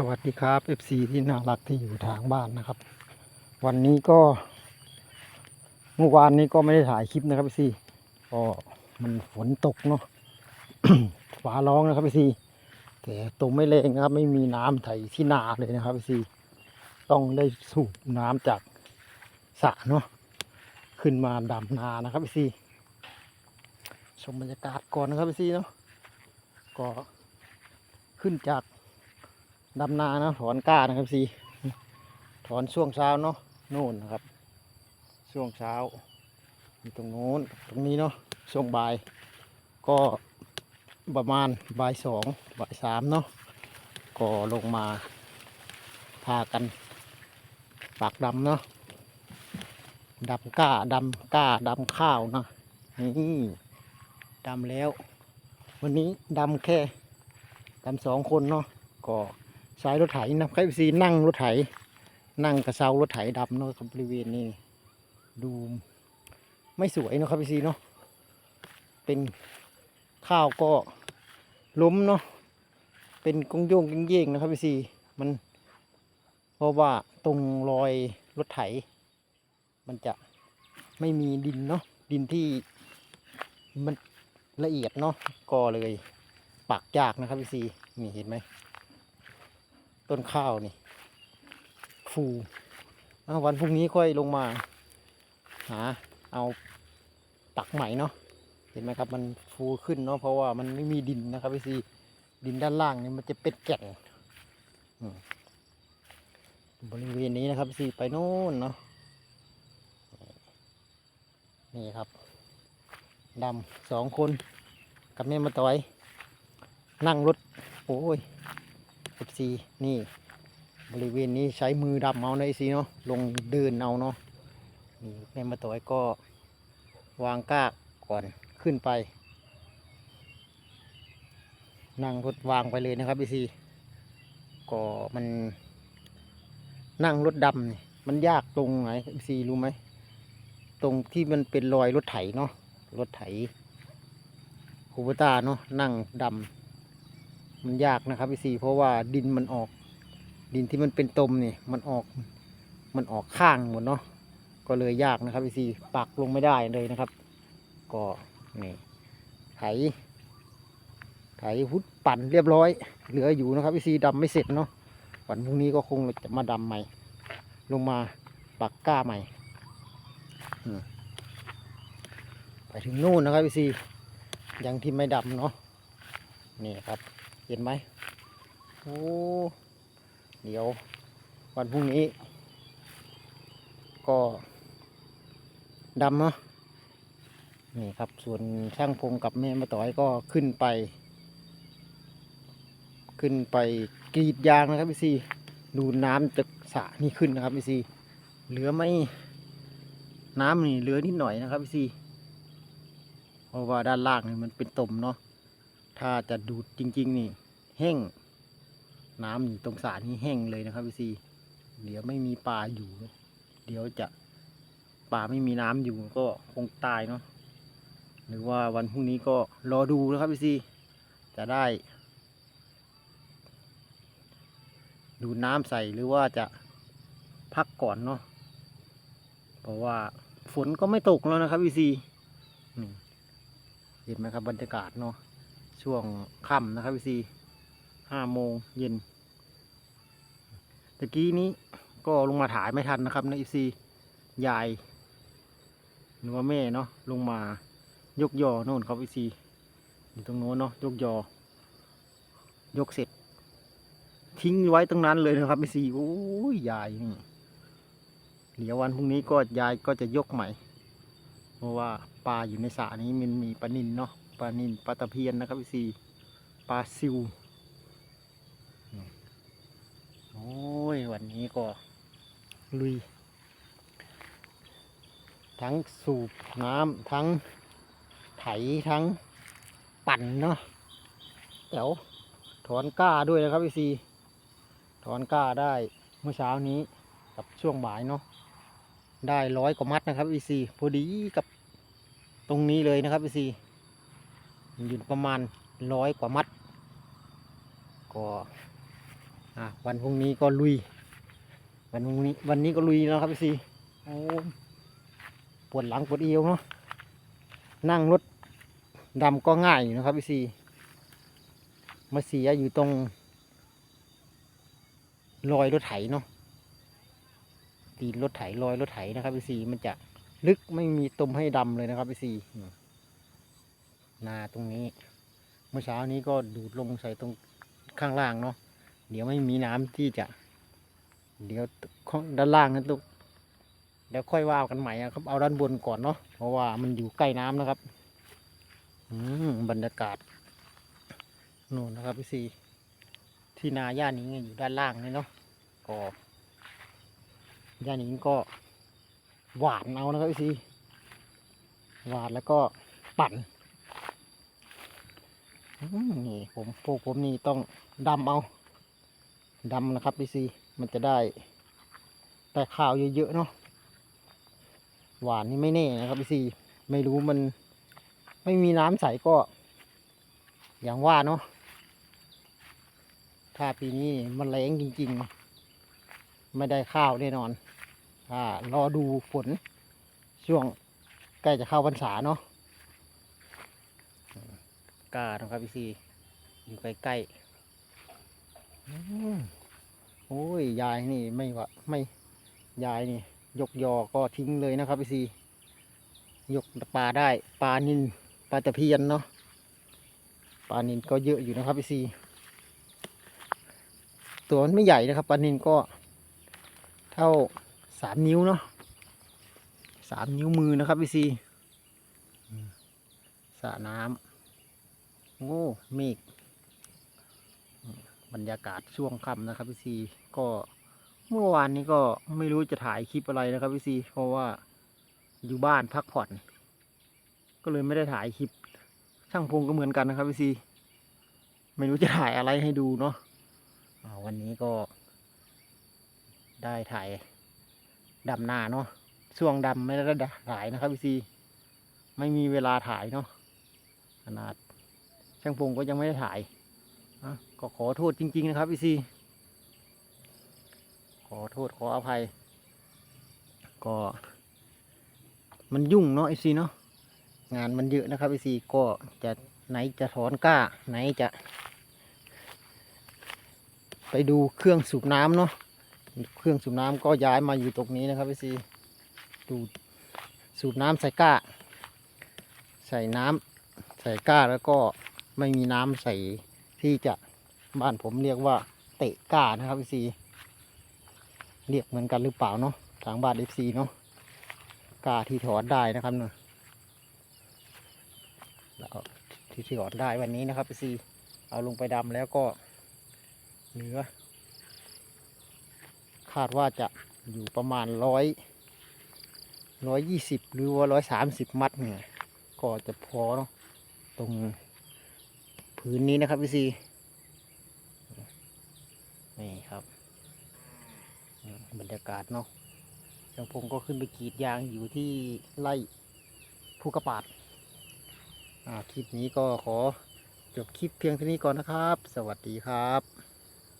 สวัสดีครับ FC ที่น่ารักที่อยู่ทางบ้านนะครับ วันนี้ก็ เมื่อวานนี้ก็ไม่ได้ถ่ายคลิปนะครับ FC ก็มันฝนตกเนาะ ฟ้าร้องนะครับ FC แต่ตรงไม่แรงนะครับ ไม่มีน้ำไถที่นาเลยนะครับ FC ต้องได้สูบน้ำจากสระเนาะขึ้นมาดำนานะครับ FC ชมบรรยากาศก่อนนะครับ FC เนาะก็ขึ้นจาก ดำนานะถอนก้านะครับสีถอนช่วงเช้าเนาะโน่นนะครับ ช่วงเช้าตรงโน้นตรงนี้เนาะช่วงบ่าย ก็ประมาณบ่ายสองบ่ายสามเนาะก็ลงมาพากันปากดำเนาะดำก้าดำก้าดำข้าวนะนี่ดำแล้ว วันนี้ดำแค่ดำสองคนเนาะก็ ใช้รถไถนะครับซีนั่งรถไถ นั่งกระเซารถไถดำเนาะครับบริเวณนี้ดูไม่สวยเนาะครับพี่ซีเนาะเป็นข้าวก็ล้มเนาะเป็นกงโยงกงเย่งนะครับพี่ซีมันเพราะว่าตรงรอยรถไถ มันจะไม่มีดินเนาะดินที่มันละเอียดเนาะก็เลยปักยากนะครับพี่ซีนี่เห็นไหม ต้นข้าวนี่ ฟูวันพรุ่งนี้ค่อยลงมา หาเอาตักใหม่เนาะเห็นไหมครับ มันฟูขึ้นเนาะเพราะว่ามันไม่มีดินนะครับพี่ซีดินด้านล่างนี่มันจะเป็นแก่นบริเวณนี้นะครับพี่ซีไปโน่นเนาะนี่ครับดำสองคนกับแม่มาต่อย นั่งรถ โอ้ย เอฟซีนี่บริเวณนี้ใช้มือดำเอาในซีเนาะลงเดินเอาเนาะนี่แม่มาต่อยก็วางกากก่อนขึ้นไป นั่งรถวางไปเลยนะครับพี่ซีก็มัน นั่งรถดำนี่มันยากตรงไหนพี่ซีรู้ไหมตรงที่มันเป็นรอยรถไถเนาะรถไถคูเบต้าเนาะนั่งดำ มันยากนะครับพี่ซีเพราะว่าดินมันออก ดินที่มันเป็นตมนี่มันออกมันออกข้างหมดเนาะก็เลยยากนะครับพี่ซีปักลงไม่ได้เลยนะครับ ก็นี่ไถไถพุดปั่นเรียบร้อย เหลืออยู่นะครับพี่ซีดำไม่เสร็จเนาะวันพรุ่งนี้ก็คงจะมาดำใหม่ ลงมาปักก้าใหม่ไปถึงนู่นนะครับพี่ซียังที่ไม่ดำเนาะนี่ครับ เห็นไหมโอ้เดี๋ยววันพรุ่งนี้ ก็ดำเนาะนี่ครับ ส่วนช่างพงกับแม่มาต่อยก็ขึ้นไป ขึ้นไปกรีดยางนะครับพี่ซีดูน้ำจากสระนี่ขึ้นนะครับพี่ซีเหลือไม่น้ำนี่เหลือนิดหน่อยนะครับพี่ซีเพราะว่าด้านล่างนี่มันเป็นตมเนาะ ถ้าจะดูดจริง ๆ นี่ แห้ง น้ำนี่ตรงสรนี้แห้งเลยนะครับพี่ซีเดี๋ยวไม่มีปลาอยู่ เดี๋ยวจะปลาไม่มีน้ำอยู่ก็คงตายเนาะหรือว่าวันพรุ่งนี้ก็รอดูนะครับพี่ซีจะได้ ดูน้ำใส่หรือว่าจะพักก่อนเนาะเพราะว่าฝนก็ไม่ตกแล้วนะครับพี่ซีเห็นไหมครับบรรยากาศเนาะ ช่วงค่ำนะครับพี่ซีห้าโมงเย็นตะกี้นี้ก็ลงมาถ่ายไม่ทันนะครับนะอีซียายหรือว่าแม่เนาะลงมายกยอโน่นครับพี่ซีอยู่ตรงโน้นเนาะยกยอยกเสร็จ ทิ้งไว้ตรงนั้นเลยนะครับพี่ซีโอ้ยยายนี่เดี๋ยววันพรุ่งนี้ก็ยายก็จะยกใหม่ เพราะว่าปลาอยู่ในสระนี้มันมีปลานินเนาะ ปลานินปลาตะเพียนนะครับพี่ซีปลาซิวโอ้ยวันนี้ก็ลุย ทั้งสูบน้ำทั้งไถทั้งปั่นเนาะเดี๋ยวถอนก้าด้วยนะครับพี่ซีถอนก้าได้เมื่อเช้านี้กับช่วงบ่ายเนาะได้ร้อยกว่ามัดนะครับพี่ซีพอดีกับตรงนี้เลยนะครับพี่ซี อยู่ประมาณร้อยกว่ามัด ก็วันพรุ่งนี้ก็ลุย วันพรุ่งนี้วันนี้ก็ลุยแล้วครับพี่ซีโอ้ปวดหลังปวดเอวเนาะนั่งรถดำก็ง่ายอยู่นะครับพี่ซีมาเสียอยู่ตรงรอยรถไถเนาะตีนรถไถรอยรถไถนะครับพี่ซีมันจะลึกไม่มีตมให้ดำเลยนะครับพี่ซี นาตรงนี้ เมื่อเช้านี้ก็ดูดลงใส่ตรงข้างล่างเนาะเดี๋ยวไม่มีน้ำที่จะ เดี๋ยวข้างด้านล่างนั้นลูกเดี๋ยวค่อยว่ากันใหม่ครับ เอาด้านบนก่อนเนาะเพราะว่ามันอยู่ใกล้น้ำนะครับ อืมบรรยากาศนู่นนะครับพี่ซีที่นาย่านิงอยู่ด้านล่างนี่เนาะก็ย่านิงก็หวานเอานะครับพี่ซีหวานแล้วก็ปั่น นี่ผมพวกผมนี่ต้องดำเอาดำนะครับพี่ซีมันจะได้ได้ข้าวเยอะๆเนาะหวานนี่ไม่แน่นะครับพี่ซีไม่รู้มันไม่มีน้ำใสก็ อย่างว่าเนาะถ้าปีนี้มันแรงจริงๆ ไม่ได้ข้าวแน่นอนถ้ารอดูฝนช่วงใกล้จะเข้าพรรษาเนาะ กล้านะครับพี่ซีอยู่ใกล้ๆอืมโอ้ยยายนี่ไม่วะไม่ยายนี่ ยกยอก็ทิ้งเลยนะครับพี่ซียกปลาได้ปลานินปลาตะเพียนเนาะปลานินก็เยอะอยู่นะครับพี่ซีตัวมันไม่ใหญ่นะครับปลานินก็ เท่าสามนิ้วเนาะสามนิ้วมือนะครับพี่ซีอืมสระน้ำ โอ้เมฆบรรยากาศช่วงค่ำนะครับพี่ซีก็เมื่อวานนี้ก็ไม่รู้จะถ่ายคลิปอะไรนะครับพี่ซีเพราะว่าอยู่บ้านพักผ่อน ก็เลยไม่ได้ถ่ายคลิป ช่างพงก็เหมือนกันนะครับพี่ซีไม่รู้จะถ่ายอะไรให้ดูเนาะวันนี้ก็ ได้ถ่ายดำหน้าเนาะช่วงดำไม่ได้ถ่ายนะครับพี่ซีไม่มีเวลาถ่ายเนาะขนาด ช่างพงก็ยังไม่ได้ถ่ายก็ขอโทษจริง ๆ นะครับพี่ซีขอโทษขออภัย ก็ มันยุ่งเนาะไอซีเนาะงานมันเยอะนะครับพี่ซีก็จะไหนจะถอนกล้า ไหนจะ ไปดูเครื่องสูบน้ำเนาะเครื่องสูบน้ำก็ย้ายมาอยู่ตรงนี้นะครับพี่ซีดูสูบน้ำใส่ก้า ใส่น้ำใส่ก้าแล้วก็ ไม่มีน้ำใส่ที่จะบ้านผมเรียกว่าเตะก้านะครับพี่ซีเรียกเหมือนกันหรือเปล่าเนาะทางบ้านเอฟซีเนาะก้าที่ถอนได้นะครับเนาะแล้วที่ถอนได้วันนี้นะครับพี่ซีเอาลงไปดำแล้วก็เหลือคาดว่าจะอยู่ประมาณร้อยร้อยยี่สิบหรือว่าร้อยสามสิบมัดเนี่ย ก็จะพอเนาะตรง พื้นนี้นะครับพี่ซีนี่ครับ บรรยากาศเนาะเจ้างพงก็ขึ้นไปกรีดยางอยู่ที่ไร่ภูกระปาดคลิปนี้ก็ขอจบคลิปเพียงเท่านี้ก่อนนะครับ สวัสดีครับ